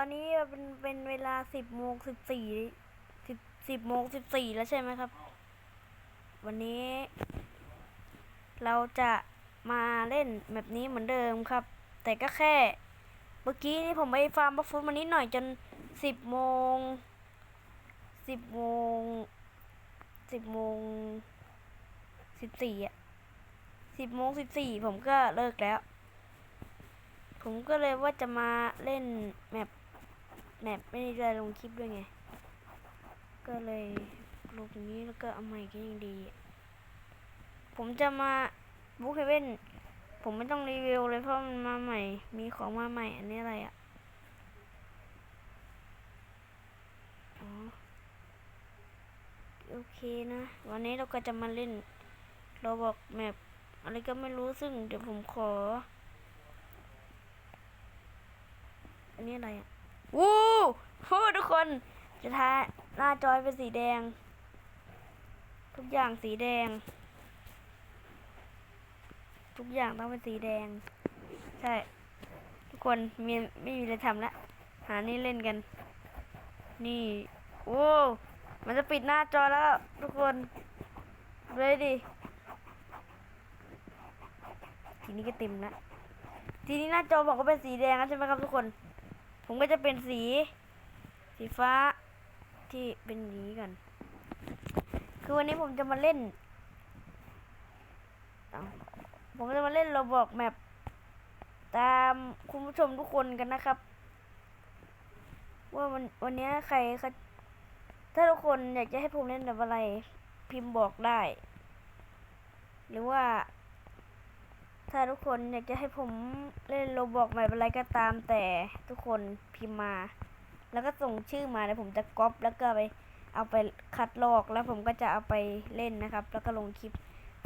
ตอนนี้เป็นเป็นเวลาสิบโมงสิบสี่สิบสิบโมงสิบสี่แล้วใช่ไหมครับ วันนี้ เราจะมาเล่นแบบนี้เหมือนเดิมครับ แต่ก็แค่ เมื่อกี้นี่ผมไปฟาร์มบัฟฟูดมานิดหน่อยจนสิบโมงสิบโมงสิบโมงสิบสี่อะสิบโมงสิบสี่ผมก็เลิกแล้ว ผมก็เลยว่าจะมาเล่นแมป แมปไม่ได้ลงคลิปด้วยไง ก็เลยลงตรงนี้แล้วก็เอาใหม่ก็ยังดี ผมจะมาบุ๊กเฮเว่นผมไม่ต้องรีวิวเลยเพราะมันมาใหม่ มีของมาใหม่ อันนี้อะไรอะ่ะอ๋อโอเคนะ วันนี้เราก็จะมาเล่นเราบอกแมปอะไรก็ไม่รู้ซึ่งเดี๋ยวผมขอ อันนี้อะไรอะวู้ โหทุกคน จะทาหน้าจอยเป็นสีแดง ทุกอย่างสีแดง ทุกอย่างต้องเป็นสีแดง ใช่ ทุกคนมีไม่มีอะไรทำละ หานี่เล่นกัน นี่ โอ้มันจะปิดหน้าจอแล้ว ทุกคนเลยดิทีนี้ก็เต็มละทีนี้หน้าจอบอกว่าเป็นสีแดงแล้วใช่ไหมครับทุกคน ผมก็จะเป็นสี สีฟ้าที่เป็นนี้กัน คือวันนี้ผมจะมาเล่น ผมจะมาเล่นโรบอกแมปตามคุณผู้ชมทุกคนกันนะครับ ว่าวันวันนี้ใครถ้าทุกคนอยากจะให้ผมเล่นแบบอะไร พิมพ์บอกได้ หรือว่า ถ้าทุกคนอยากจะให้ผมเล่นโรบอกแบบอะไรก็ตามแต่ทุกคนพิมพ์มา แล้วก็ส่งชื่อมาแล้วผมจะก๊อปแล้วก็ไปเอาไปคัดลอกแล้วผมก็จะเอาไปเล่นนะครับ แล้วก็ลงคลิป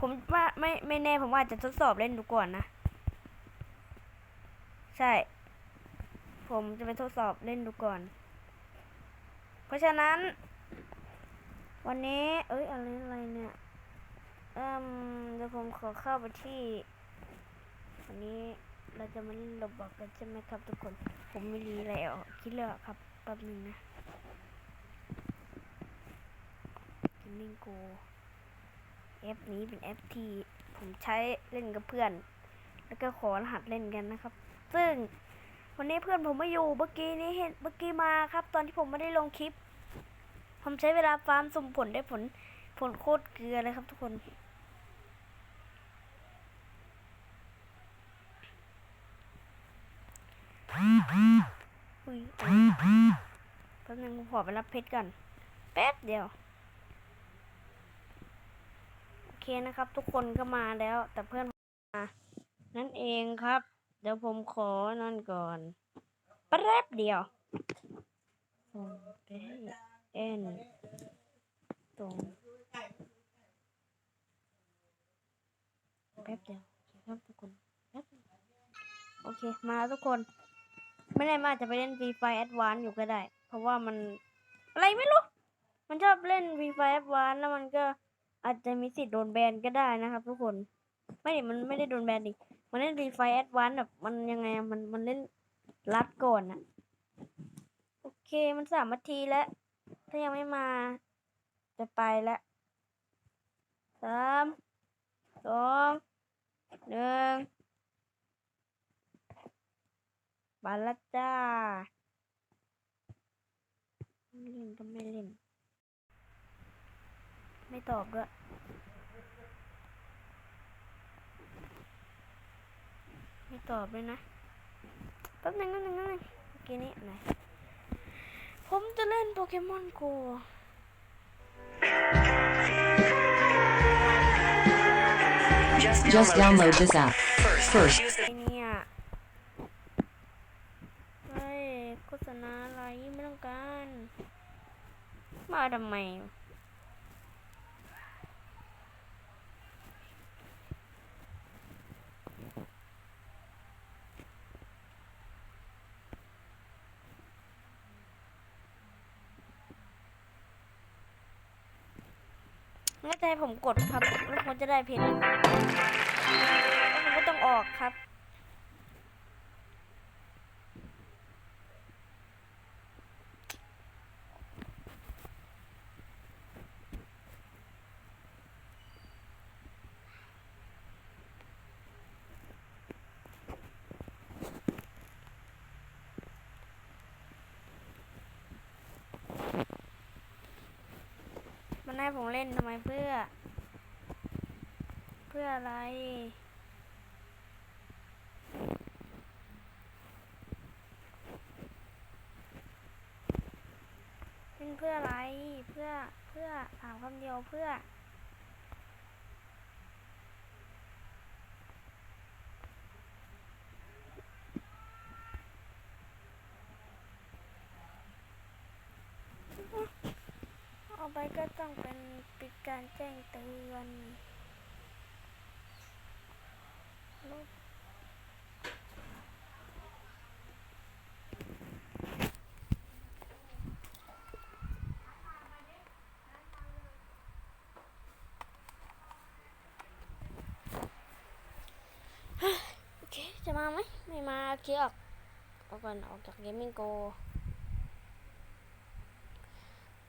ผมว่าไม่ไม่แน่ผมว่าอาจจะทดสอบเล่นดูก่อนนะ ใช่ ผมจะไปทดสอบเล่นดูก่อน เพราะฉะนั้น วันนี้ เอ้ยอะไรอะไรเนี่ยเอ่มเดี๋ยวผมขอเข้าไปที่ วันนี้เราจะมาเล่นโรบอกกันใช่ไหมครับ ทุกคน ผมไม่รีแล้ว คิดเลยครับแป๊บหนึงนะกินนิ่งโกแอปนี้เป็นแอปที่ผมใช้เล่นกับเพื่อน แล้วก็ขอรหัสเล่นกันนะครับ ซึ่งวันนี้เพื่อนผมไม่อยู่ เมื่อกี้นี้เห็นเมื่อกี้มาครับ ตอนที่ผมไม่ได้ลงคลิป ผมใช้เวลาฟาร์มสุมผลได้ผลผลโคตรเกลือเลยครับทุกคน อุ้ย แป๊บนึงขอไปรับเพชรก่อนแป๊บเดียว โอเคนะครับ ทุกคนก็มาแล้ว แต่เพื่อนมา นั่นเองครับ เดี๋ยวผมขอนั่นก่อนแป๊บเดียวส่งไปเอ็นตรงแป๊บเดียวครับทุกคนแป๊บเดียวโอเคมาแล้วทุกคน ไม่ได้มาอาจจะไปเล่น Free Fire Advance อยู่ก็ได้ เพราะว่ามันอะไรไม่รู้ มันชอบเล่น Free Fire Advance แล้วมันก็อาจจะมีสิทธิ์โดนแบนก็ได้นะครับทุกคน ไม่ดิมันไม่ได้โดนแบนดิมันเล่น Free Fire Advance แบบมันยังไงมันมันเล่นรัดก่อนอะโอเคมันสามนาทีแล้ว ถ้ายังไม่มาจะไปแล้วสามสองหนึ่ง บาละจ้าไม่เล่นก็ไม่เล่น ไม่ตอบด้วยไม่ตอบเลยนะแป๊บนึงแป๊บนึงแป๊บนึงเมื่อกี้นี้ไหนผมจะเล่นโปเกมอนโก Just download this app. First, ไอเนี่ยเฮ้ยโฆษณาอะไร ไม่ต้องการ มาทำไมงั้นจะให้ผมกดครับ แล้วผมจะได้เพชรแล้วผมก็ต้องออกครับ ให้ผมเล่นทำไมเพื่อ เพื่ออะไรเล่นเพื่ออะไร เพื่อ เพื่อถามคำเดียวเพื่อ ไปก็ต้องเป็นปิดการแจ้งเตือนลบโอเค จะมาไหม ไม่มา โอเค ออก ออกก่อน ออกจากเกมมิ่งโก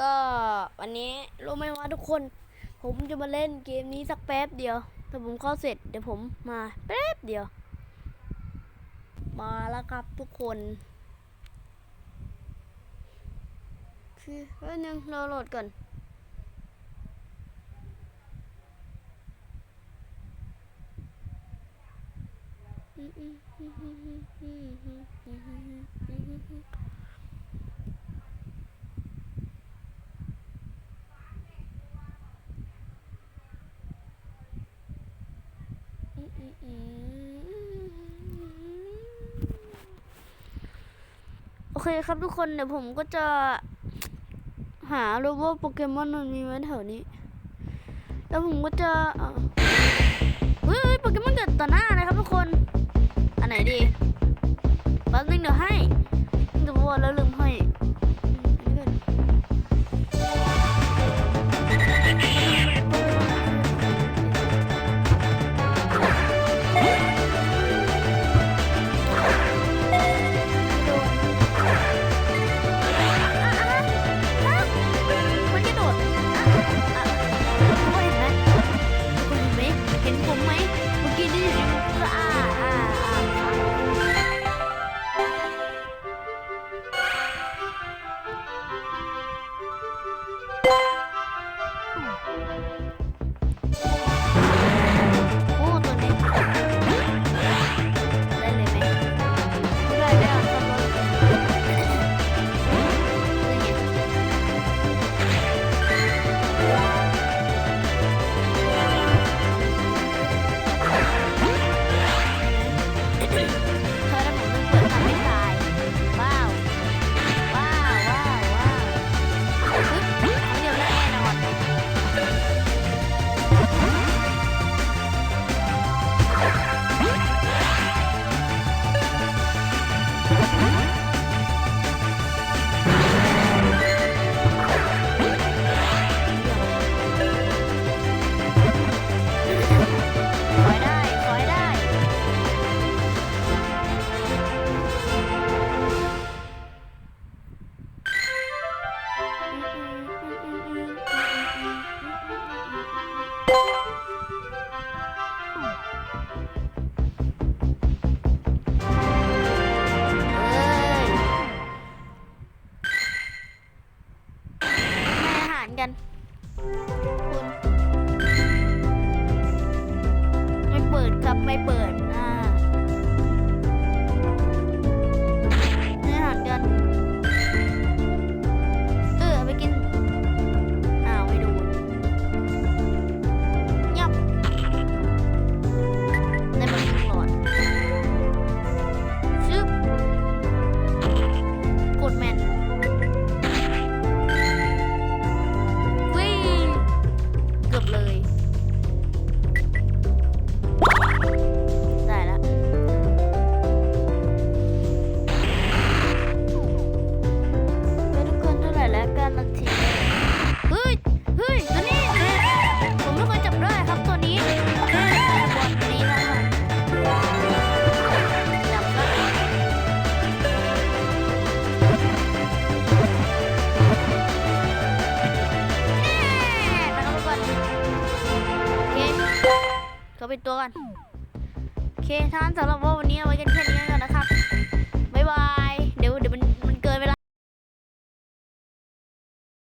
ก็วันนี้รู้ไหมว่าทุกคน ผมจะมาเล่นเกมนี้สักแป๊บเดียวถ้าผมเข้าเสร็จเดี๋ยวผมมาแป๊บเดียว มาแล้วครับทุกคนคือแป๊บนึงเราโหลดก่อน โอเคครับทุกคนเดี๋ยวผมก็จะหาดูว่าโปเกมอนมันมีไหมแถวนี้ แล้วผมก็จะเฮ้ยโปเกมอนเกิดต่อหน้าเลยครับทุกคน อันไหนดีแป๊บนึงเดี๋ยวให้เดี๋ยวบอกแล้วลืม Woo! กัน คุณ ไม่เปิดครับไม่เปิด ตัวกันโอเคท่านสำหรับว่าวันนี้เอาไว้กันแค่นี้ก่อนนะคะ